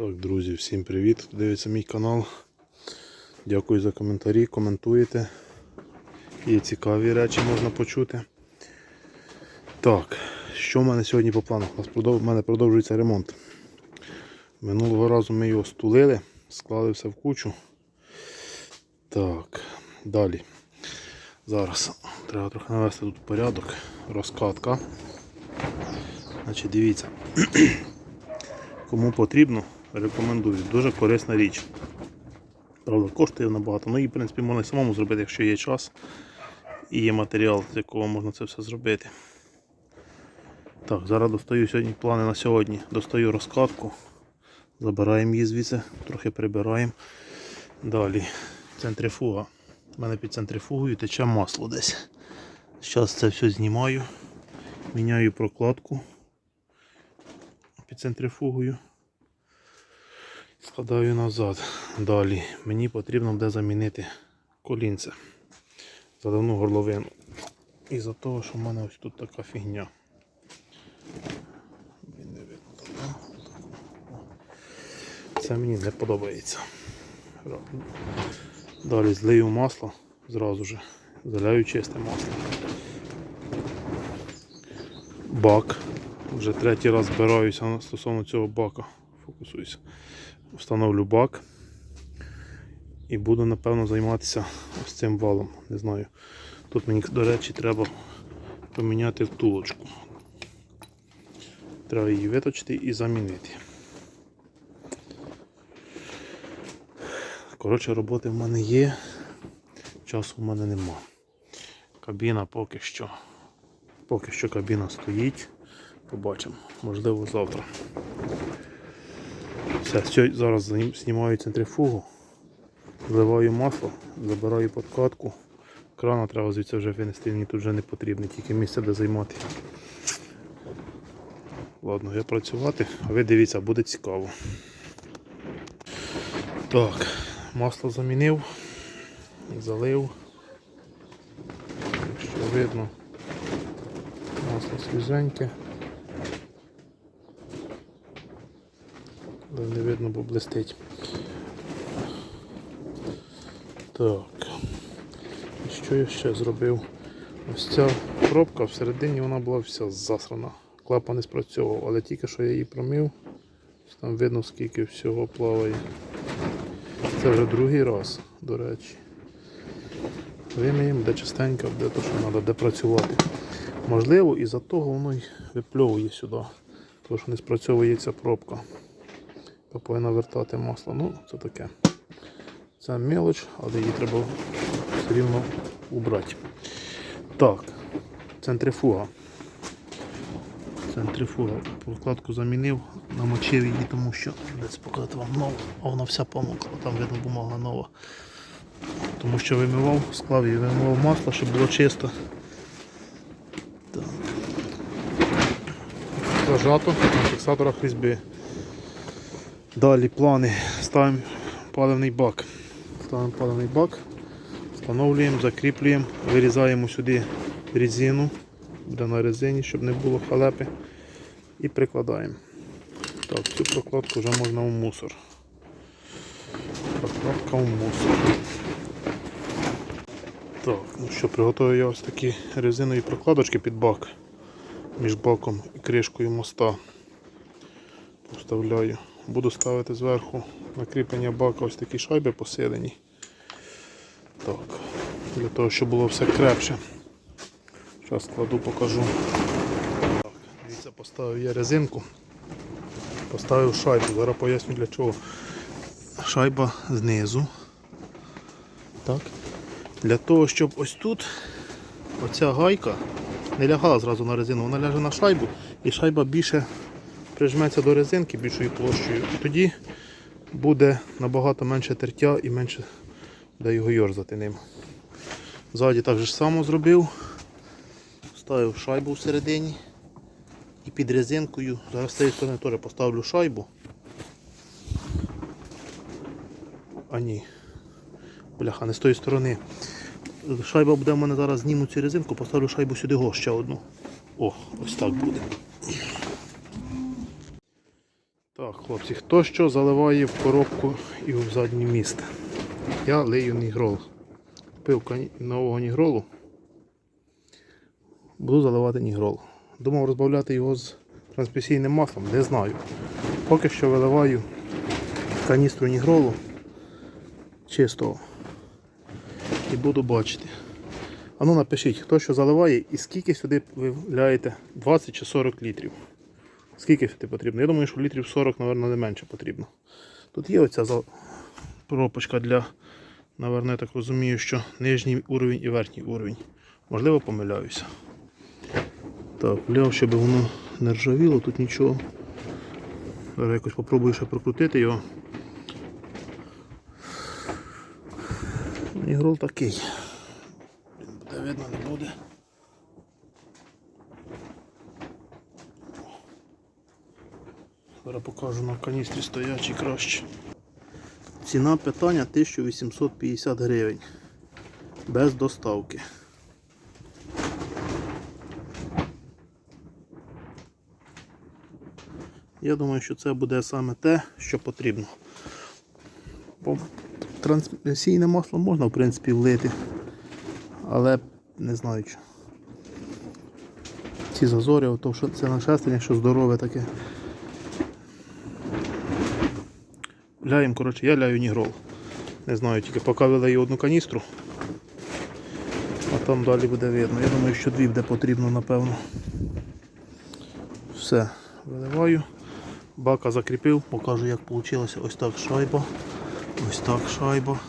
Так, друзі, всім привіт. хто Дивиться мій канал. Дякую за коментарі, коментуєте. Є цікаві речі можна почути. Так, що в мене сьогодні по планах? У мене продовжується ремонт. Минулого разу ми його стулили, склали все в кучу. Так, далі. Зараз треба трохи навести тут порядок. Розкатка. Значить, дивіться. Кому потрібно, рекомендую. Дуже корисна річ. Правда, коштує набагато. Ну і в принципі можна самому зробити, якщо є час і є матеріал, з якого можна це все зробити. Так, зараз достаю сьогодні плани на сьогодні. Достаю розкатку, забираємо її звідси, трохи прибираємо. Далі центрифуга. У мене під центрифугою тече масло десь. Зараз це все знімаю, міняю прокладку під центрифугою. Складаю назад. Далі мені потрібно буде замінити колінце. Задавну горловину. І за того, що в мене ось тут така фігня. Це мені не подобається. Далі злию масло зразу же. Заляю чисте масло. Бак. Вже третій раз збираюся стосовно цього бака. Фокусуюся. Встановлю бак. І буду напевно займатися ось цим валом. Не знаю. Тут мені, до речі, треба поміняти втулочку. Треба її виточити і замінити. Коротше, роботи в мене є, часу в мене нема. Кабіна поки що. Поки що кабіна стоїть. Побачимо, можливо завтра. Все, зараз знімаю центрифугу, зливаю масло, забираю подкатку. Крана треба звідси вже винести, мені тут вже не потрібно, тільки місце де займати. Ладно, я працювати, а ви дивіться, буде цікаво. Так, масло замінив, залив. Якщо видно, масло свіженьке. Але не видно, бо блистить. Так. І що я ще зробив? Ось ця пробка всередині вона була вся засрана. Клапан не спрацьовував, але тільки що я її промив, там видно скільки всього плаває. Це вже другий раз, до речі. Виміємо, де частенько, де то, що треба, де працювати. Можливо, із-за того воно й випльовує сюди, тому що не спрацьовує ця пробка. То повинна вертати масло. Ну, це таке. Це мелоч, але її треба все рівно убрати. Так, центрифуга. Центрифуга. Прокладку замінив, намочив її, тому що десь показати вам нову, а вона вся помокла, там видно бумага нова. Тому що вимивав, склав і вимивав масло, щоб було чисто. Так. Зажато на фіксаторах різьби. Далі плани. Ставимо паливний бак. Ставимо паливний бак, встановлюємо, закріплюємо, вирізаємо сюди резину, буде на резині, щоб не було халепи. І прикладаємо. Так, цю прокладку вже можна у мусор. Прокладка у мусор. Так, ну що, приготую я ось такі резинові прокладочки під бак між баком і кришкою моста. Поставляю. Буду ставити зверху на кріплення бака ось такі шайби посилені. Так, для того, щоб було все крепше. Зараз складу, покажу. Так, дивіться, поставив я резинку, поставив шайбу. Зараз поясню для чого. Шайба знизу. Так. Для того, щоб ось тут оця гайка не лягала зразу на резину, вона ляже на шайбу і шайба більше прижметься до резинки більшою площею. І тоді буде набагато менше тертя і менше буде його йорзати ним. Ззаді так же само зробив. Ставив шайбу всередині і під резинкою. Зараз з цієї сторони теж поставлю шайбу. А ні. Бляха, не з тої сторони. Шайба буде в мене зараз зніму цю резинку, поставлю шайбу сюди ще одну. О, ось так буде. Так, хлопці, хто що заливає в коробку і в заднє місце? Я лию нігрол. Пив нового нігролу. Буду заливати нігрол. Думав розбавляти його з трансмісійним маслом, не знаю. Поки що виливаю каністру нігролу чистого. І буду бачити. А ну напишіть, хто що заливає і скільки сюди ви вляєте 20 чи 40 літрів. Скільки сюди потрібно? Я думаю, що літрів 40, мабуть, не менше потрібно. Тут є оця пропочка для, напевно, я так розумію, що нижній уровень і верхній уровень. Можливо, помиляюся. Так, вляв, щоб воно не ржавіло, тут нічого. Зараз якось попробую ще прокрутити його. Ігрол такий. Буде видно, не буде. Зараз покажу на каністрі стоячий краще. Ціна питання 1850 гривень. Без доставки. Я думаю, що це буде саме те, що потрібно. Трансмісійне масло можна, в принципі, влити, але не знаю. Ці зазорі, ото, що це нашестя, що здорове таке. Ляємо, коротше, я ляю нігрол. Не знаю, тільки поки вилию одну каністру. А там далі буде видно. Я думаю, що дві буде потрібно, напевно. Все, виливаю. Бака закріпив, покажу як вийшло. Ось так шайба. Ось так шайба.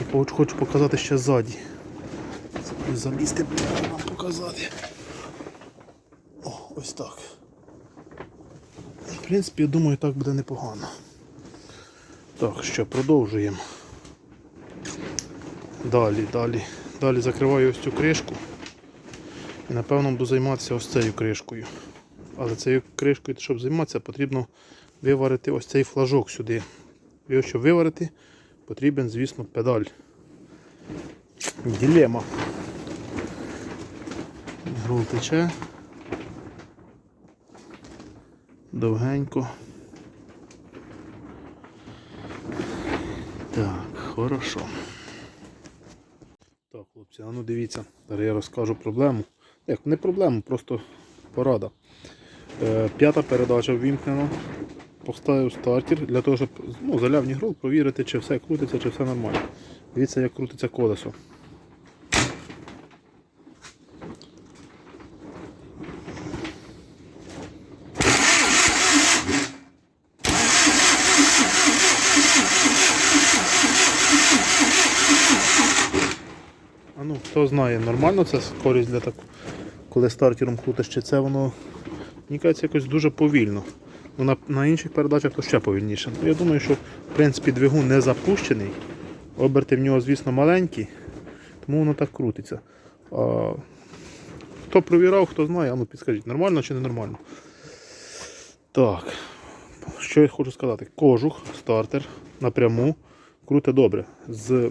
І хоч- хочу показати ще ззаді. Залізти показати. О, ось так. Принципі, я думаю, так буде непогано. Так, що, продовжуємо. Далі, далі. Далі закриваю ось цю кришку. І напевно буду займатися ось цією кришкою. Але цією кришкою, щоб займатися, потрібно виварити ось цей флажок сюди. Його щоб виварити, потрібен, звісно, педаль. Ділема. Грул тече. Довгенько. Так, хорошо. Так, хлопці, а ну дивіться, зараз я розкажу проблему. Як, не проблему, просто порада. Е, п'ята передача ввімкнена. Поставив стартер для того, щоб ну, заляв нігрол, провірити, чи все крутиться, чи все нормально. Дивіться, як крутиться колесо. Хто знає, нормально це скорість для так, коли стартером крутиш, чи це воно мені кажеться якось дуже повільно. Ну, на, на інших передачах то ще повільніше. Ну, я думаю, що в принципі двигун не запущений. Оберти в нього, звісно, маленькі, тому воно так крутиться. А, хто провірав, хто знає, а ну підскажіть, нормально чи не нормально. Так, що я хочу сказати? Кожух, стартер напряму крутить добре. З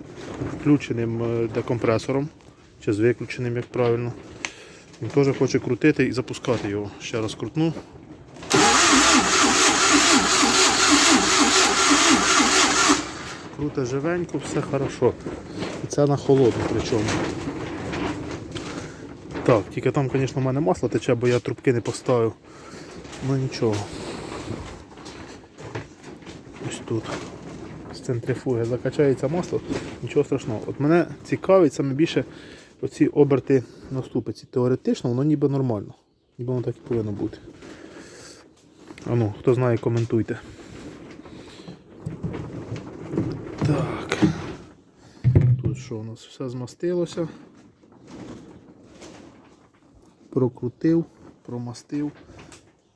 включеним е, декомпресором, чи з виключеним, як правильно. Він теж хоче крутити і запускати його. Ще раз крутну. Круте живенько, все хорошо. І це на холодну причому. Так, тільки там, звісно, в мене масло тече, бо я трубки не поставив. Ну нічого. Ось тут. З центрифуги закачається масло, нічого страшного. От мене цікавить саме більше оці оберти на ступиці. Теоретично воно ніби нормально. Ніби воно так і повинно бути. А ну, хто знає, коментуйте. Так. Тут що у нас все змастилося. Прокрутив, промастив.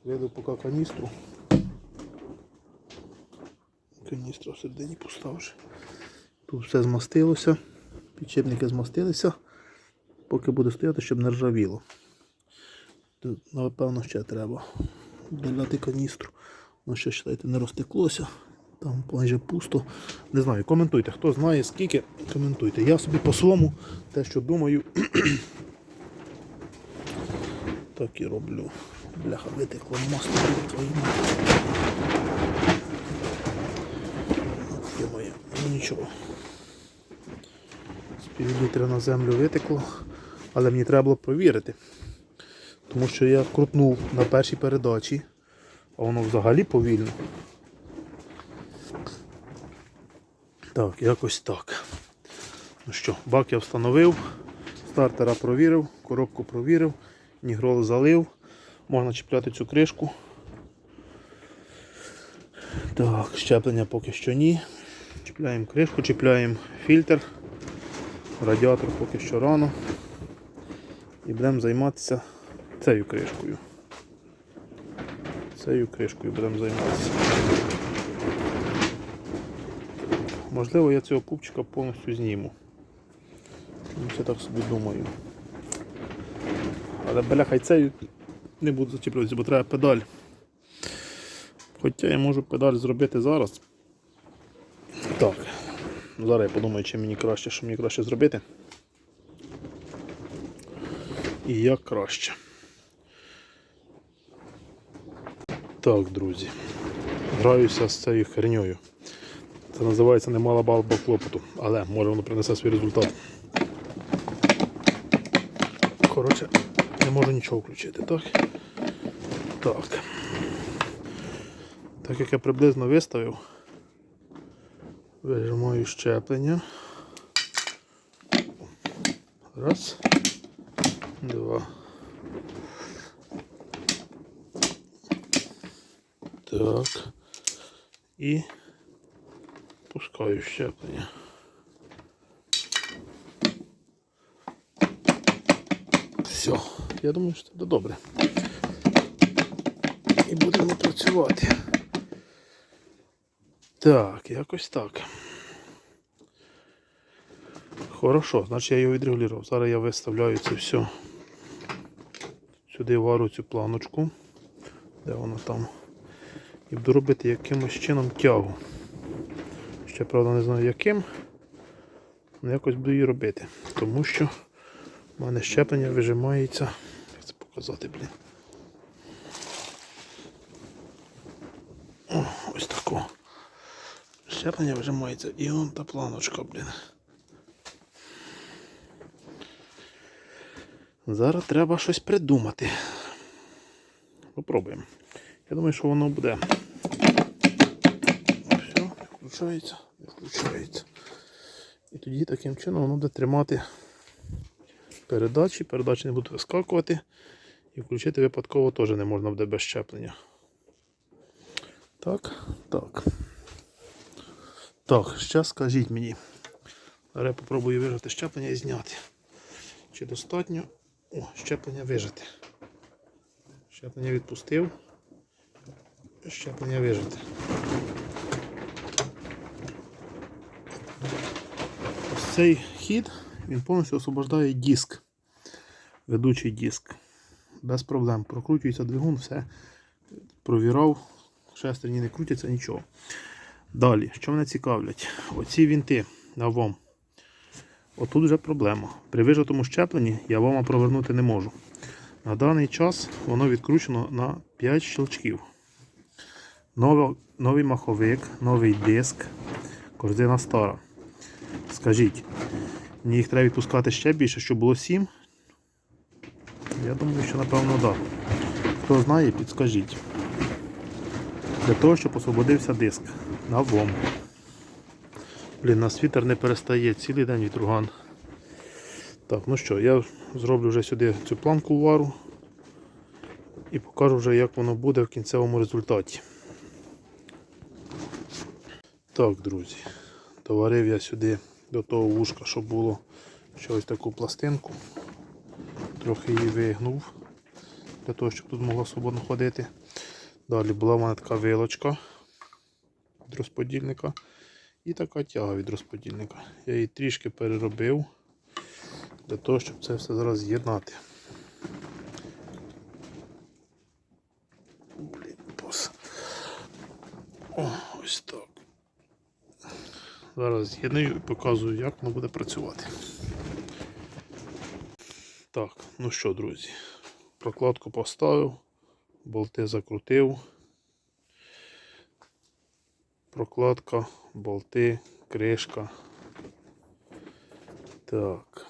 Вилив поки каністру. Каністра всередині поставиш. Тут все змастилося. Підчепники змастилися. Поки буде стояти, щоб не ржавіло. Тут, напевно, ще треба доляти каністру. Ну ще, считайте, не розтеклося. Там майже пусто. Не знаю, коментуйте. Хто знає скільки, коментуйте. Я собі по своєму те, що думаю, так і роблю. Бляха, витекло мост твою мать. Ну нічого. З пів на землю витекло, але мені треба було провірити. Тому що я крутнув на першій передачі, а воно взагалі повільно. Так, якось так. Ну що, бак я встановив, стартера провірив, коробку провірив, нігрол залив, можна чіпляти цю кришку. Так, щеплення поки що ні. Чіпляємо кришку, чіпляємо фільтр, радіатор поки що рано. І будемо займатися цією кришкою. Цією кришкою будемо займатися. Можливо, я цього пупчика повністю зніму. Чомусь я так собі думаю. Але бляха й цею не буду зачіплюватися, бо треба педаль. Хоча я можу педаль зробити зараз. Так. Ну, Зараз я подумаю, чи мені краще, що мені краще зробити. І як краще. Так, друзі. Граюся з цією херньою. Це називається немало балба клопоту, але може воно принесе свій результат. Коротше, не можу нічого включити, так? Так. Так як я приблизно виставив, вижимаю щеплення. Раз. Два. Так. І пускаю щеплення. Все, я думаю, що це добре. І будемо працювати. Так, якось так. Хорошо, значить я його відрегулював. Зараз я виставляю це все. Сюди вару цю планочку. Де вона там? І буду робити якимось чином тягу. Ще правда не знаю яким. Але якось буду її робити. Тому що в мене щеплення вижимається. Як це показати, блін? О, ось тако. Щеплення вижимається і он та планочка, блін. Зараз треба щось придумати. Попробуємо. Я думаю, що воно буде. Все, включається, включається. І тоді таким чином воно буде тримати передачі, передачі не будуть вискакувати. І включити випадково теж не можна буде без щеплення. Так, так. Так, ще скажіть мені. Зараз я попробую вижати щеплення і зняти. Чи достатньо? О, щеплення вижати. Щеплення відпустив. Щеплення вижати. Ось цей хід він повністю освобождає диск. Ведучий диск. Без проблем. Прокручується двигун, все провірав, шестерні не крутяться, нічого. Далі, що мене цікавлять? Оці вінти на ВОМ. Отут вже проблема. При вижатому щепленні я ВОМа провернути не можу. На даний час воно відкручено на 5 щелчків. Новий, новий маховик, новий диск, корзина стара. Скажіть, мені їх треба відпускати ще більше, щоб було 7? Я думаю, що напевно так. Да. Хто знає, підскажіть. Для того, щоб освободився диск на ВОМ. Блін, нас вітер не перестає цілий день вітруган. Так, ну що, я зроблю вже сюди цю планку вару і покажу вже, як воно буде в кінцевому результаті. Так, друзі, доварив я сюди до того вушка, щоб було ще ось таку пластинку. Трохи її вигнув, для того, щоб тут могла свободно ходити. Далі була в мене така вилочка від розподільника і така тяга від розподільника. Я її трішки переробив для того, щоб це все зараз з'єднати. Ось так. Зараз з'єдную і показую, як воно буде працювати. Так, ну що, друзі, прокладку поставив, болти закрутив. Прокладка, болти, кришка. Так.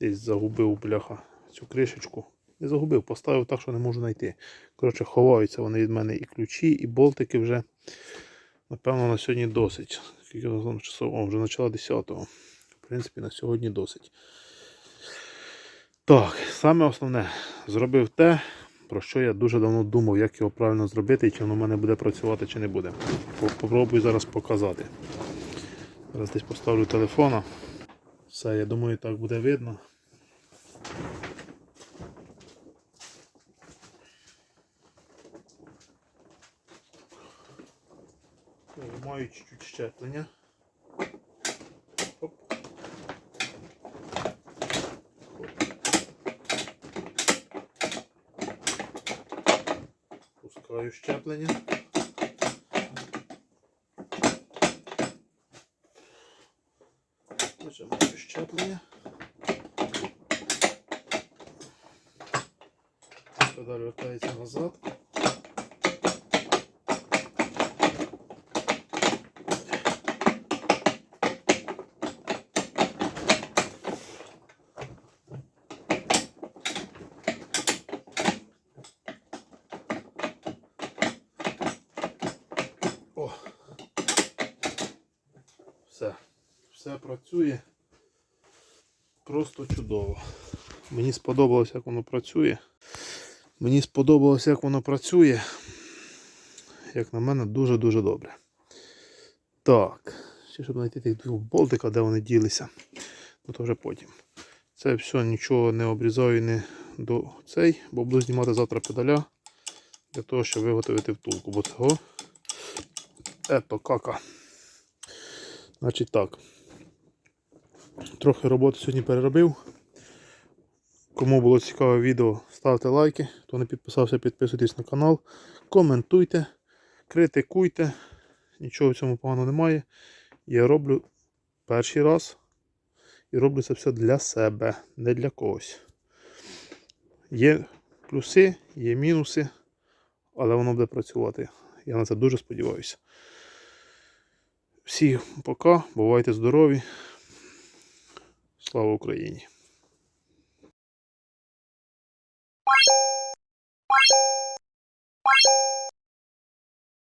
Десь загубив бляха цю кришечку. Не загубив, поставив так, що не можу знайти. Коротше, ховаються вони від мене і ключі, і болтики вже. Напевно, на сьогодні досить. Скільки там часов? О, вже почало 10-го. В принципі, на сьогодні досить. Так, саме основне, зробив те, про що я дуже давно думав, як його правильно зробити і чи воно в мене буде працювати, чи не буде. Попробую зараз показати. Зараз десь поставлю телефона. Все, я думаю, так буде видно. Маю чуть-чуть щеплення. Пускаю щеплення. Нажимаю щеплення. Педаль вертається назад. О. Все. Все працює. Просто чудово. Мені сподобалось, як воно працює. Мені сподобалось, як воно працює. Як на мене, дуже-дуже добре. Так. Ще щоб знайти тих двох болтика, де вони ділися. Ну то вже потім. Це все нічого не обрізаю не до цей, бо буду знімати завтра педаля для того, щоб виготовити втулку. Бо цього ето кака. Значить так. Трохи роботи сьогодні переробив. Кому було цікаве відео, ставте лайки. Хто не підписався, підписуйтесь на канал. Коментуйте, критикуйте. Нічого в цьому поганого немає. Я роблю перший раз. І роблю це все для себе, не для когось. Є плюси, є мінуси, але воно буде працювати. Я на це дуже сподіваюся. Всім пока, бувайте здорові. Слава Україні!